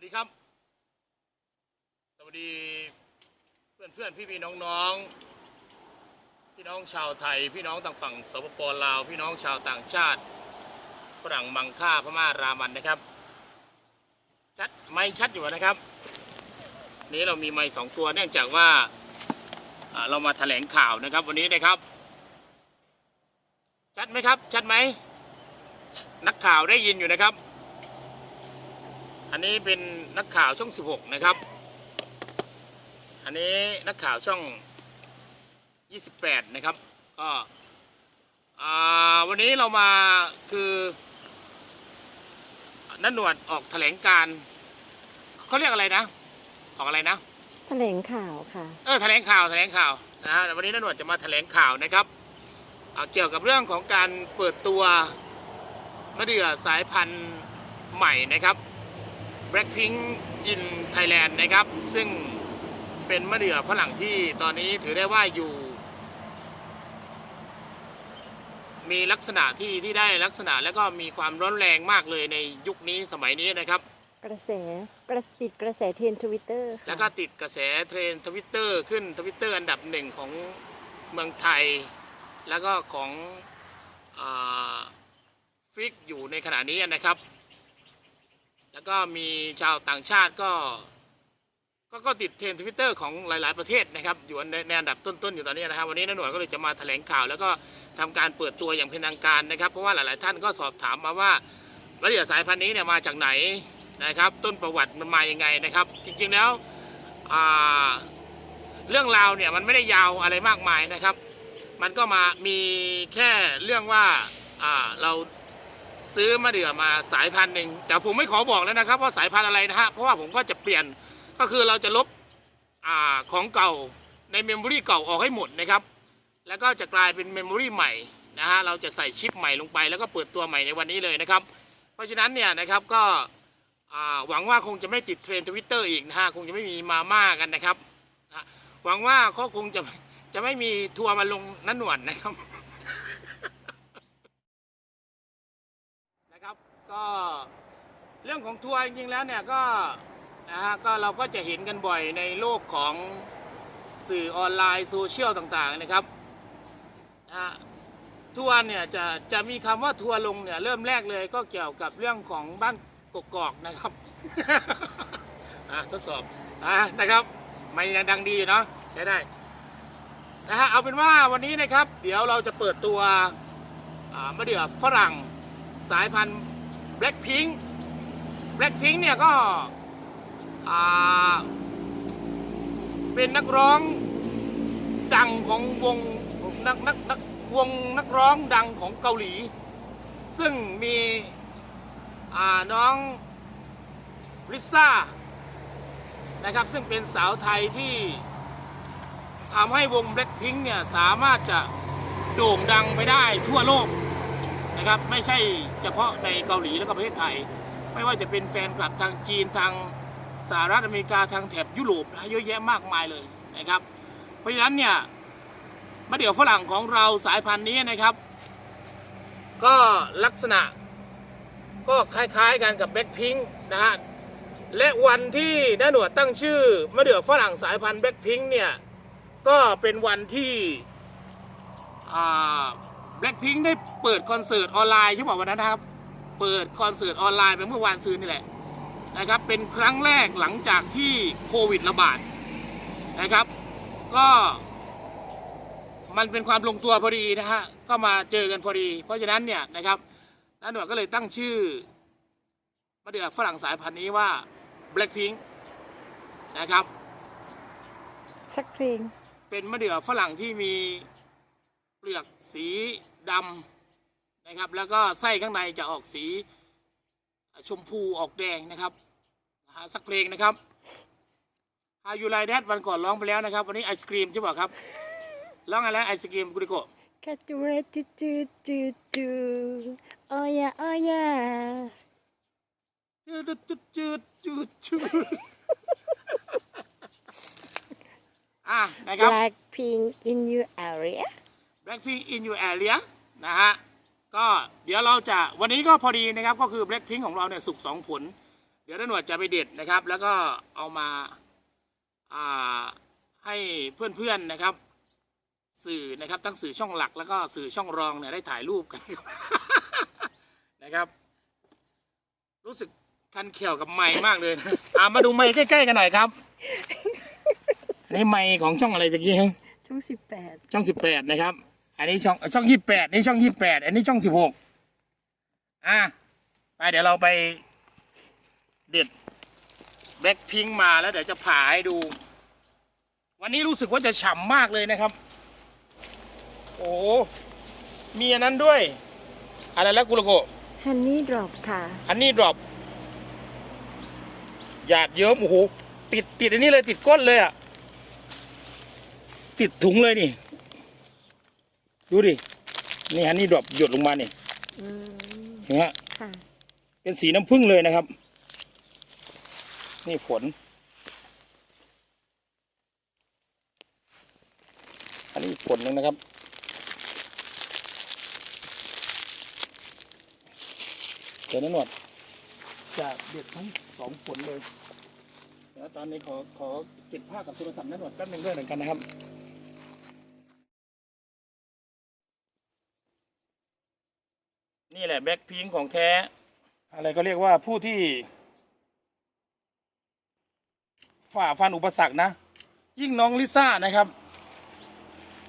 วัสดีครับ สวัสดีเพื่อนเพื่อนพี่พี่น้องน้องพี่น้องชาวไทย พี่น้องต่างฝั่งสปปลาว พี่น้องชาวต่างชาติฝรั่งมังค่าพม่ารามันนะครับ ชัดไม่ชัดอยู่นะครับ นี้เรามีไม้สองตัวเนื่องจากว่าเรามาแถลงข่าวนะครับ วันนี้นะครับ ชัดไหมครับ ชัดไหมนักข่าวได้ยินอยู่นะครับ อันนี้เป็นนักข่าวช่อง 16 นะครับ อันนี้นักข่าวช่อง 28 นะครับ ก็อ่าวันนี้เรามาคือนันหนวดออกแถลงการณ์เขาเรียกอะไรนะ ออกอะไรนะ แถลงข่าวค่ะ เออแถลงข่าวแถลงข่าวนะฮะวันนี้นันหนวดจะมาแถลงข่าวนะครับอ่าเกี่ยวกับเรื่องของการเปิดตัวมะเดื่อสายพันธุ์ใหม่นะครับ Blackpink in Thailand นะครับ ซึ่งเป็นมะเดื่อฝรั่งที่ตอนนี้ถือได้ว่าอยู่ มีลักษณะที่ที่ได้ลักษณะแล้วก็มีความร้อนแรงมากเลยในยุคนี้สมัยนี้นะครับกระแสกระติดกระแสเทรนทวิตเตอร์แล้วก็ติดกระแสเทรนทวิตเตอร์ขึ้นทวิตเตอร์อันดับหนึ่งของเมืองไทย แล้วก็ของฟิกอยู่ในขณะนี้นะครับ แล้วก็มีชาวต่างชาติก็ก็ก็ติดเทรนทวิตเตอร์ของหลาย ๆ ประเทศนะครับ อยู่ในในอันดับต้น ๆ อยู่ตอนนี้นะครับ วันนี้นหน่วยก็เลยจะมาแถลงข่าว แล้วก็ทำการเปิดตัวอย่างเป็นทางการนะครับ เพราะว่าหลาย ๆ ท่านก็สอบถามมาว่ามะเดื่อสายพันธุ์นี้เนี่ยมาจากไหนนะครับ ต้นประวัติมันมาอยังไงนะครับ จริง ๆ แล้วเรื่องราวเนี่ยมันไม่ได้ยาวอะไรมากมายนะครับ มันก็มามีแค่เรื่องว่าเรา ซื้อมะเดื่อมาสายพันธุ์หนึ่งแต่ผมไม่ขอบอกแล้วนะครับว่าสายพันธุ์อะไรนะฮะเพราะว่าผมก็จะเปลี่ยนก็คือเราจะลบอาของเก่าในเมมโมรีเก่าออกให้หมดนะครับ แล้วก็จะกลายเป็นเมมโมรีใหม่นะฮะเราจะใส่ชิปใหม่ลงไป แล้วก็เปิดตัวใหม่ในวันนี้เลยนะครับ เพราะฉะนั้นเนี่ยนะครับก็หวังว่าคงจะไม่ติดเทรนด์ทวิตเตอร์อีกนะฮะคงจะไม่มีมาม่ากันนะครับหวังว่าเขาคงจะจะไม่มีทัวร์มาลงนั่นหนวดนะครับ นะครับ ก็เรื่องของทัวร์จริงๆแล้วเนี่ยก็นะฮะก็เราก็จะเห็นกันบ่อยในโลกของสื่อออนไลน์โซเชียลต่างๆนะครับนะฮะทัวร์เนี่ยจะจะมีคำว่าทัวร์ลงเนี่ยเริ่มแรกเลยก็เกี่ยวกับเรื่องของบ้านกกอกนะครับ อะทดสอบอะนะครับไม่ดังดีอยู่เนาะใช้ได้นะฮะเอาเป็นว่าวันนี้นะครับ เดี๋ยวเราจะเปิดตัวอ่ามะเดื่อฝรั่งสายพันธุ์ Blackpink Blackpink เนี่ยก็เป็นนักร้องดังของวงนักนักนักวงนักร้องดังของเกาหลี ซึ่งมีน้องลิซ่านะครับซึ่งเป็นสาวไทยที่ทำให้วง Blackpink เนี่ยสามารถจะโด่งดังไปได้ทั่วโลก นะครับไม่ใช่เฉพาะในเกาหลีแล้วก็ประเทศไทย ไม่ว่าจะเป็นแฟนคลับทางจีนทางสหรัฐอเมริกาทางแถบยุโรปนะเยอะแยะมากมายเลยนะครับ เพราะฉะนั้นเนี่ยมะเดี่ยวฝรั่งของเราสายพันธุ์นี้นะครับ ก็ลักษณะก็คล้ายๆกันกับแบ็คพิงค์นะฮะและวันที่น้าหนวดตั้งชื่อมะเดี่ยวฝรั่งสายพันธุ์แบ็คพิงค์เนี่ย ก็เป็นวันที่อ่า แบล็คพิงได้เปิดคอนเสิร์ตออนไลน์ใช่ป่ะวันนั้นนะครับ เปิดคอนเสิร์ตออนไลน์ไปเมื่อวานซืนนี่แหละนะครับ เป็นครั้งแรกหลังจากที่โควิดระบาดนะครับ ก็มันเป็นความลงตัวพอดีนะฮะ ก็มาเจอกันพอดี เพราะฉะนั้นเนี่ยนะครับนันหนวดก็เลยตั้งชื่อมะเดื่อฝรั่งสายพันธุ์นี้ว่า Blackpink นะครับ สักเพลง เป็นมะเดื่อฝรั่งที่มีเปลือกสี ดำนะครับ แล้วก็ไส้ข้างในจะออกสีชมพูออกแดงนะครับนะฮะสักเพลงนะครับ How you like that วันก่อนร้องไปแล้วนะครับ วันนี้ไอศครีมใช่ป่ะครับร้องอะไรนะไอศครีมกุริโกะแค่จูเรจูจูจูจูโอ้ยโอ้ยจืดจืดจืดจืดจืดอะนะครับ Blackpink in your area Blackpink in your area นะฮะก็เดี๋ยวเราจะวันนี้ก็พอดีนะครับก็คือ Blackpink ของเราเนี่ยสุกสองผลดี๋ยวน้าหนวดจะไปเด็ดนะครับ แล้วก็เอามาอ่าให้เพื่อนๆนะครับ สื่อนะครับทั้งสื่อช่องหลักแล้วก็สื่อช่องรองเนี่ยได้ถ่ายรูปกันครับนะครับ รู้สึกคันเขียวกับไม้มากเลยนะอ่ามาดูไม้ใกล้ๆกันหน่อยครับอันนี้ไม้ของช่องอะไรตะกี้ครับช่องสิบแปดช่องสิบแปดนะครับ อันนี้ช่องช่องยี่แปดนี่ช่องยี่แปดอันนี้ช่องสิบหกอะไปเดี๋ยวเราไปเด็ดแบ็คพิงมาแล้วเดี๋ยวจะผ่าให้ดู วันนี้รู้สึกว่าจะฉ่ำมากเลยนะครับ โอ้โหมีอันนั้นด้วย อะไรแล้วกุลโกะฮันนี่ดรอปค่ะอันนี้ดรอปหยาดเยิ้มโอ้โหติดติดอันนี้เลยติดก้นเลยอะติดถุงเลยนี่ ดูดิ นี่ฮันนี่ดรอปหยดลงมานี่อืมเห็นไหมฮะ ค่ะ เป็นสีน้ำผึ้งเลยนะครับ นี่ผล อันนี้อีกผลหนึ่งนะครับ เดี๋ยวนะหนวดจะเด็ดทั้งสองผลเลย เดี๋ยวตอนนี้ขอขอเก็บผ้ากับโทรศัพท์นะหนวดแป๊บหนึงด้วยเหมือนกันนะครับ นี่แหละแบ็คพิงของแท้ อะไรก็เรียกว่าผู้ที่ ฝ่าฟันอุปสรรคนะ ยิ่งน้องลิซ่านะครับ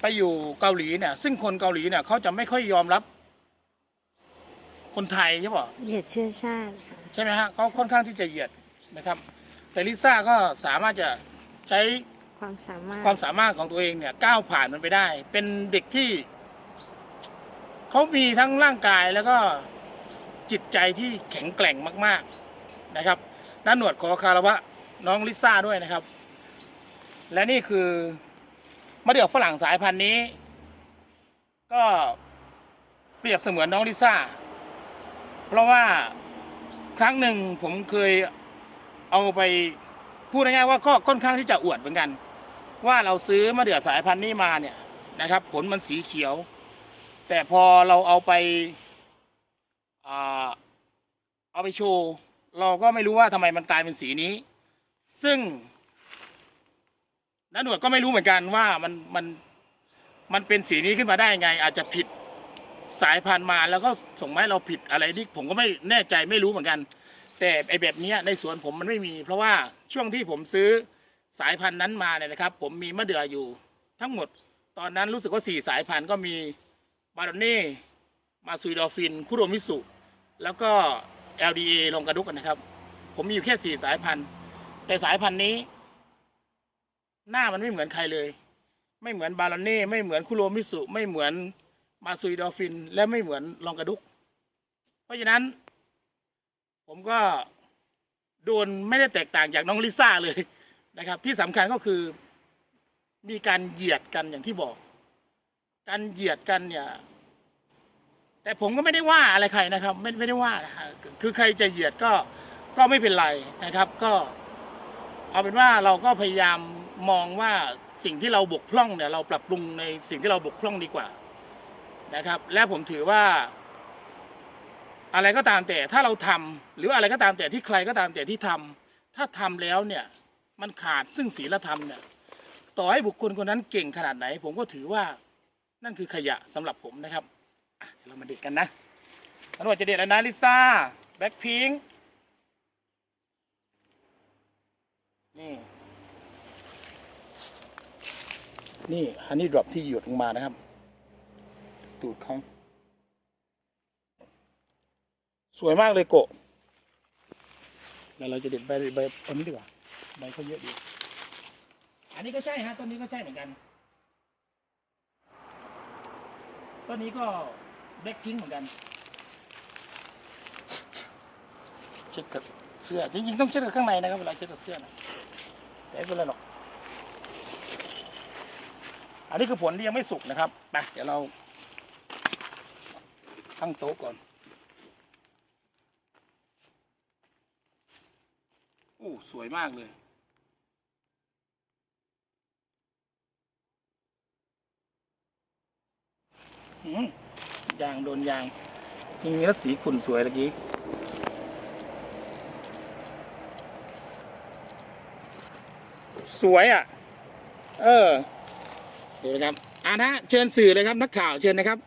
ไปอยู่เกาหลีเนี่ย ซึ่งคนเกาหลีเนี่ยเขาจะไม่ค่อยยอมรับ คนไทยใช่ป่ะเหยียดเชื้อชาติค่ะใช่ไหมฮะเขาค่อนข้างที่จะเหยียดนะครับ แต่ลิซ่าก็สามารถจะใช้ความสามารถความสามารถของตัวเองเนี่ยก้าวผ่านมันไปได้ เป็นเด็กที่ เขามีทั้งร่างกายแล้วก็จิตใจที่แข็งแกร่งมาก ๆนะครับน้าหนวดขอคารวะน้องลิซ่าด้วยนะครับ และนี่คือมะเดื่อฝรั่งสายพันธุ์นี้ ก็เปรียบเสมือนน้องลิซ่า เพราะว่าครั้งหนึ่งผมเคยเอาไปพูดง่ายๆว่าก็ค่อนข้างที่จะอวดเหมือนกัน ว่าเราซื้อมะเดื่อสายพันธุ์นี้มาเนี่ยนะครับ ผลมันสีเขียว แต่พอเราเอาไปเอาไปโชว์เราก็ไม่รู้ว่าทำไมมันกลายเป็นสีนี้ ซึ่งนักหนวดก็ไม่รู้เหมือนกันว่ามันมันมันเป็นสีนี้ขึ้นมาได้ยังไง อาจจะผิดสายพันธุ์มาแล้วก็ส่งมาให้เราผิดอะไรนี่ผมก็ไม่แน่ใจไม่รู้เหมือนกัน แต่ไอแบบนี้ในสวนผมมันไม่มี เพราะว่าช่วงที่ผมซื้อสายพันธุ์นั้นมาเนี่ยนะครับ ผมมีมะเดื่ออยู่ทั้งหมด ตอนนั้นรู้สึกว่าสี่สายพันธุ์ก็มี บารอนเน่มาซุยดอฟิน คุโรมิสุ แล้วก็ LDA ลองกระดุกนะครับ ผมมีอยู่แค่สี่สายพันธุ์ แต่สายพันธุ์นี้ หน้ามันไม่เหมือนใครเลย ไม่เหมือนบารอนเน่ไม่เหมือนคุโรมิสุ ไม่เหมือนมาซุยดอฟิน และไม่เหมือนลองกระดุก เพราะฉะนั้น ผมก็โดนไม่ได้แตกต่างจากน้องลิซ่าเลยนะครับ ที่สำคัญก็คือมีการเหยียดกันอย่างที่บอก การเหยียดกันเนี่ย แต่ผมก็ไม่ได้ว่าอะไรใครนะครับ ไม่ไม่ได้ว่าคือใครจะเหยียดก็ก็ไม่เป็นไรนะครับ ก็เอาเป็นว่าเราก็พยายามมองว่าสิ่งที่เราบกพร่องเนี่ย เราปรับปรุงในสิ่งที่เราบกพร่องดีกว่านะครับ และผมถือว่า อะไรก็ตามแต่ถ้าเราทำหรืออะไรก็ตามแต่ที่ใครก็ตามแต่ที่ทำถ้าทำแล้วเนี่ยมันขาดซึ่งศีลธรรมเนี่ย ต่อให้บุคคลคนนั้นเก่งขนาดไหน ผมก็ถือว่า นั่นคือขยะสำหรับผมนะครับเดี๋ยวเรามาเด็ดกันนะตำรวจจะเด็ดแล้วนะลิซ่าแบ็คพิงนี่นี่ฮันนี่ดรอปที่หยดลงมานะครับ ตูดเขาสวยมากเลยโกะแล้วเราจะเด็ดใบใบต้นนี้ดีกว่าใบเขาเยอะดี อันนี้ก็ใช่ฮะต้นนี้ก็ใช่เหมือนกัน ต้นนี้ก็แบล็คพิงเหมือนกัน เช็ดกับเสื้อ จริงๆ ต้องเช็ดกับข้างในนะครับ เวลาเช็ดกับเสื้อนะแต่ไม่เป็นไรหรอก อันนี้คือผลที่ยังไม่สุกนะครับ ไป เดี๋ยวเราตั้งโต๊ะก่อนโอ้สวยมากเลย ยางโดนยางจริงเนื้อสีขุ่นสวยเมื่อกี้สวยอะ เออดูนะครับอ่านะเชิญสื่อเลยครับนักข่าวเชิญนะครับ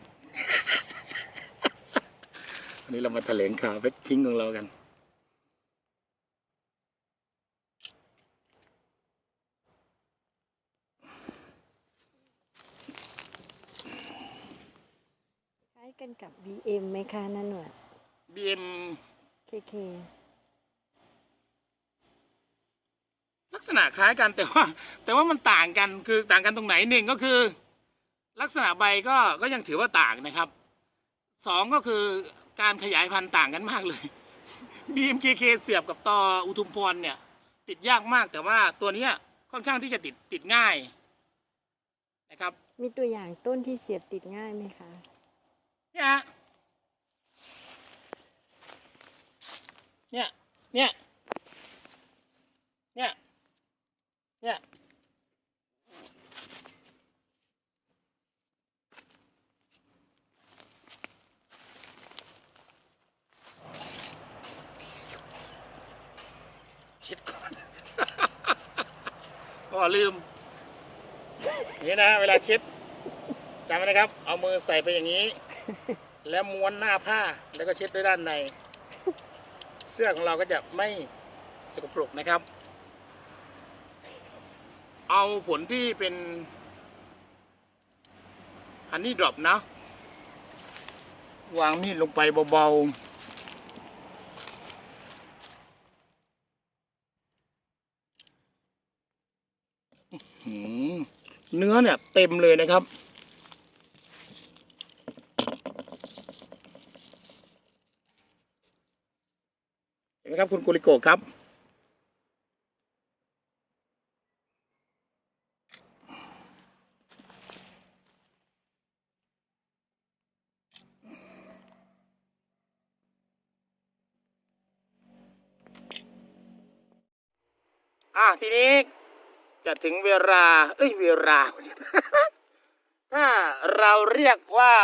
อันนี้เรามาแถลงข่าวเพชรพิงของเรากัน กันกับ BM ไหมคะนันหนวด BM KK ลักษณะคล้ายกันแต่ว่า แต่ว่ามันต่างกันคือต่างกันตรงไหนหนึ่งก็คือ ลักษณะใบก็ก็ยังถือว่าต่างนะครับสองก็คือการขยายพันธุ์ต่างกันมากเลย BMKK เสียบกับตออุทุมพรเนี่ย ติดยากมากแต่ว่าตัวเนี้ยค่อนข้างที่จะติดติดง่ายนะครับ มีตัวอย่างต้นที่เสียบติดง่ายไหมคะ เนี่ยเนี่ยเนี่ยเนี่ยเนี่ยช็ดก่อน ก็ลืม นี่นะ เวลาช็ดจำไว้นะครับ เอามือใส่ไปอย่างนี้ แล้วม้วนหน้าผ้าแล้วก็เช็ดด้วยด้านใน เสื้อของเราก็จะไม่สกปรกนะครับ เอาผลที่เป็นฮันนี่ดรอปนะ วางมีดลงไปเบาๆเนื้อเนี่ยเต็มเลยนะครับ เห็นไหม ครับ คุณกุลิโกครับอะทีนี้จะถึงเวลา เอ้ยเวลา ถ้าเราเรียกว่า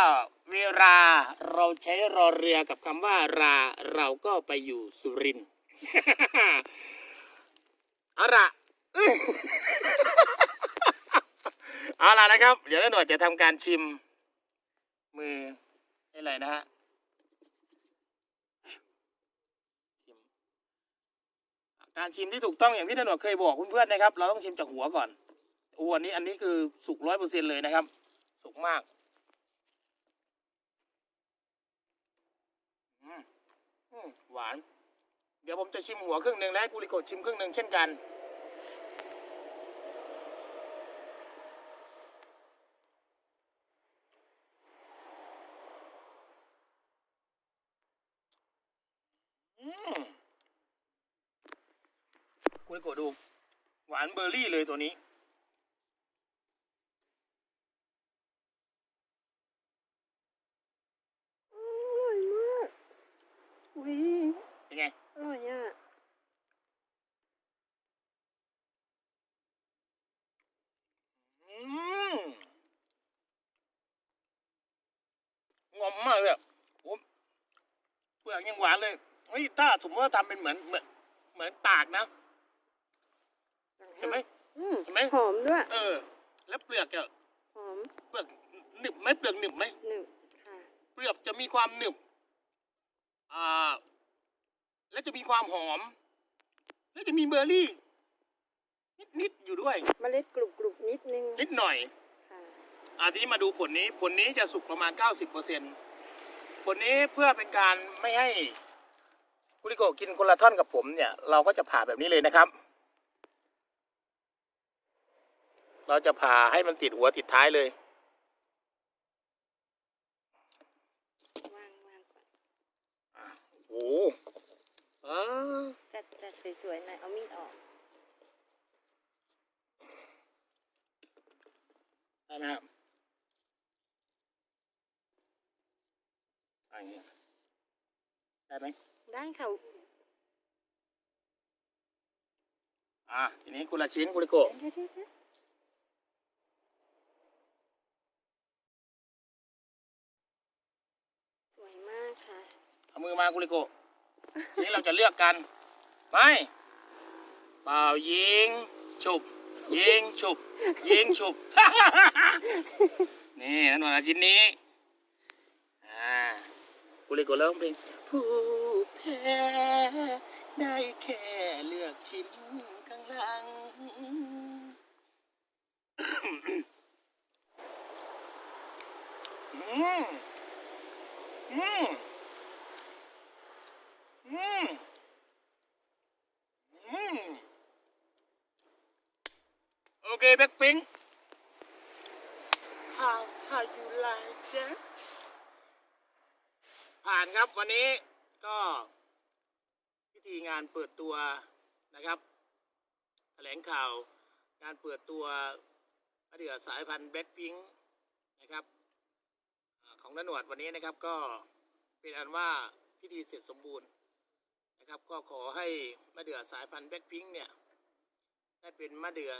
เวลาเราใช้รอเรือกับคำว่ารา เราก็ไปอยู่สุรินทร์เอาละเอาละนะครับ เดี๋ยวหน่วยจะทำการชิม มือให้เลยนะฮะการชิมที่ถูกต้องอย่างที่นหนวยเคยบอกเพื่อนๆนะครับ เราต้องชิมจากหัวก่อนอัวนี้อันนี้คือสุกร้อยเปอร์เซ็นเลยนะครับ สุกมาก อืม อืมหวาน เดี๋ยวผมจะชิมหัวครึ่งหนึ่งและให้กุลิโกะชิมครึ่งหนึ่งเช่นกัน อืมกุลิโกะดู หวานเบอร์รี่เลยตัวนี้ อร่อยมากอุ้ย เป็นไง อร่อยอะ อืมงอมมากเลยอะโอ้เปลือกยัง หวานเลยเฮ้ยถ้าสมมติว่าทำเป็นเหมือนเหมือนเหมือนตากนะเห็นไหมอืมเห็นไหมหอมด้วย เออ แล้วเปลือกจะหอมเปลือกหนึบไหมเปลือกหนึบไหมหนึ่งค่ะ เปลือกจะมีความหนึบอ่าและจะมีความหอม และจะมีเบอร์รี่ นิดๆอยู่ด้วยเมล็ดกรุบกรุบๆนิดนึงนิดหน่อยค่ะอาทีนี้มาดูผลนี้ ผลนี้จะสุกประมาณ 90%ผลนี้ เพื่อเป็นการไม่ให้กุลิโกะกินคนละท่อนกับผมเนี่ย เราก็จะผ่าแบบนี้เลยนะครับ เราจะผ่าให้มันติดหัวติดท้ายเลยวางวางก่อนโอ้อ่าจัดจัดสวยๆหน่อยเอามีดออกได้ไหมครับอะอย่างเงี้ย ได้ไหมได้ค่ะอ่าทีนี้กุละชิ้นกุลิโกะเดี๋ยวเดี๋ยวเดี๋ยวสวยมากค่ะเอามือมากุลิโกะทีนี้เราจะเลือกกันไปเป่ายิงฉุบยิงฉุบยิงฉุบนี่นั่นหน่อยชิ้นนี้อ่า กูเลยกดร้องเพลงผู้แพ้ได้แค่เลือกชิ้นข้างหลัง อืมอืมอืมอืมโอเคแบ็คพิง How how you like that ผ่านครับวันนี้ก็พิธีงานเปิดตัวนะครับแถลงข่าวการเปิดตัวเดือสายพันธุ์แบ็คพิงนะครับของนนวดวันนี้นะครับก็เป็นอันว่าพิธีเสร็จสมบูรณ์นะครับ ก็ขอให้มะเดื่อสายพันธุ์แบ็คพิงเนี่ยได้เป็นมะเดื่อ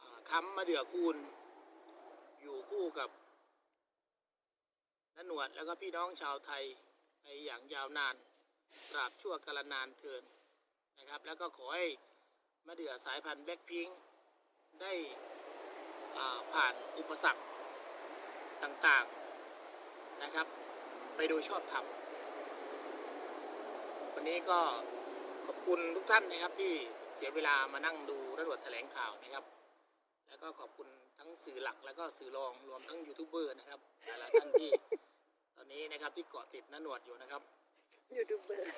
อค้ำมะเดื่อคูณ อยู่คู่กับ นนวดแล้วก็พี่น้องชาวไทยไปอย่างยาวนานตราบชั่วกาลนานเทินนะครับ แล้วก็ขอให้มะเดื่อสายพันธุ์แบ็คพิงได้ผ่านอุปสรรคต่างๆนะครับ ไปโดยชอบธรรมวันนี้ก็ขอบคุณทุกท่านนะครับที่เสียเวลามานั่งดูระดวดแถลงข่าวนะครับ แล้วก็ขอบคุณทั้งสื่อหลักแล้วก็สื่อรองรวมทั้งยูทูบเบอร์นะครับหลายๆท่านที่ นนี้นะครับที่เกาะติดน้าหนวดอยู่นะครับยูทูบเบอร์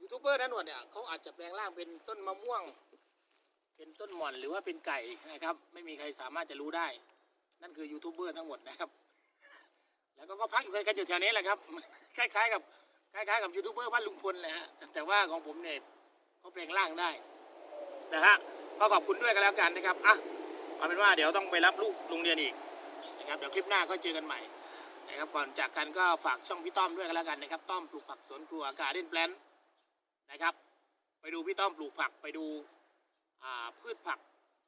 ยูทูบเบอร์น้าหนวดเนี่ยเขาอาจจะแปลงร่างเป็นต้นมะม่วง เป็นต้นหม่อนหรือว่าเป็นไก่นะครับ ไม่มีใครสามารถจะรู้ได้ นั่นคือยูทูบเบอร์ทั้งหมดนะครับ แล้วก็ก็พักอยู่กันอยู่แถวนี้แหละครับคล้ายๆกับคล้ายๆกับยูทูบเบอร์บ้านลุงพลเลยฮะแต่ว่าของผมเนี่ยเขาแปลงร่างได้นะฮะก็ขอบคุณด้วยกันแล้วกันนะครับอะเอาเป็นว่าเดี๋ยวต้องไปรับลูกโรงเรียนอีกนะครับเดี๋ยวคลิปหน้าก็เจอกันใหม่ นะครับก่อนจากกันก็ฝากช่องพี่ต้อมด้วยกันแล้วกันนะครับต้อมปลูกผักสวนครัวการเด่นแปลนนะครับ ไปดูพี่ต้อมปลูกผักไปดูพืชผัก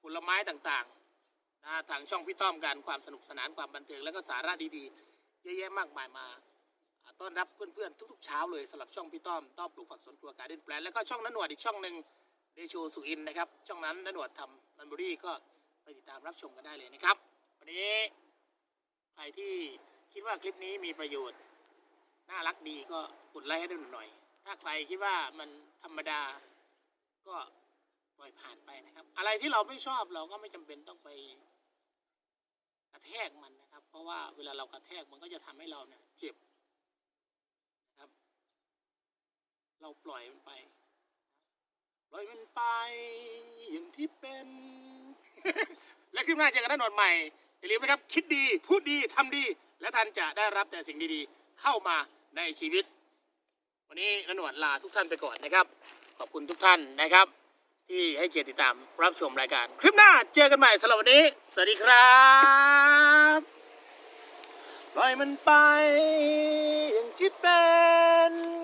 ผลไม้ต่างๆนะทางช่องพี่ต้อมกันความสนุกสนานความบันเทิงแล้วก็สาระดีๆ เยอะแยะมากมายมาต้อนรับเพื่อนๆทุกๆเช้าเลยสำหรับช่องพี่ต้อมต้อมปลูกผักสวนครัวการเด่นแปลนแล้วก็ช่องนันหนวดอีกช่องหนึ่งเดโชสุอินนะครับช่องนั้นนันหนวดทำมันบุรีก็ไปติดตามรับชมกันได้เลยนะครับ วันนี้ใครที่ คิดว่าคลิปนี้มีประโยชน์ น่ารักดีก็กดไลค์ให้ด้วยหน่อย ถ้าใครคิดว่ามันธรรมดาก็ปล่อยผ่านไปนะครับ อะไรที่เราไม่ชอบเราก็ไม่จำเป็นต้องไปกระแทกมันนะครับ เพราะว่าเวลาเรากระแทกมันก็จะทำให้เราเนี่ยเจ็บนะครับ เราปล่อยมันไป ปล่อยมันไป อย่างที่เป็น และคลิปหน้าเจอกันแน่นอนใหม่อย่าลืมนะครับ คิดดี พูดดีทำดี และท่านจะได้รับแต่สิ่งดีๆ เข้ามาในชีวิต วันนี้นหนวดลาทุกท่านไปก่อนนะครับ ขอบคุณทุกท่านนะครับ ที่ให้เกียรติติดตามรับชมรายการ คลิปหน้าเจอกันใหม่สำหรับวันนี้ สวัสดีครับปล่อยมันไปอย่างที่เป็น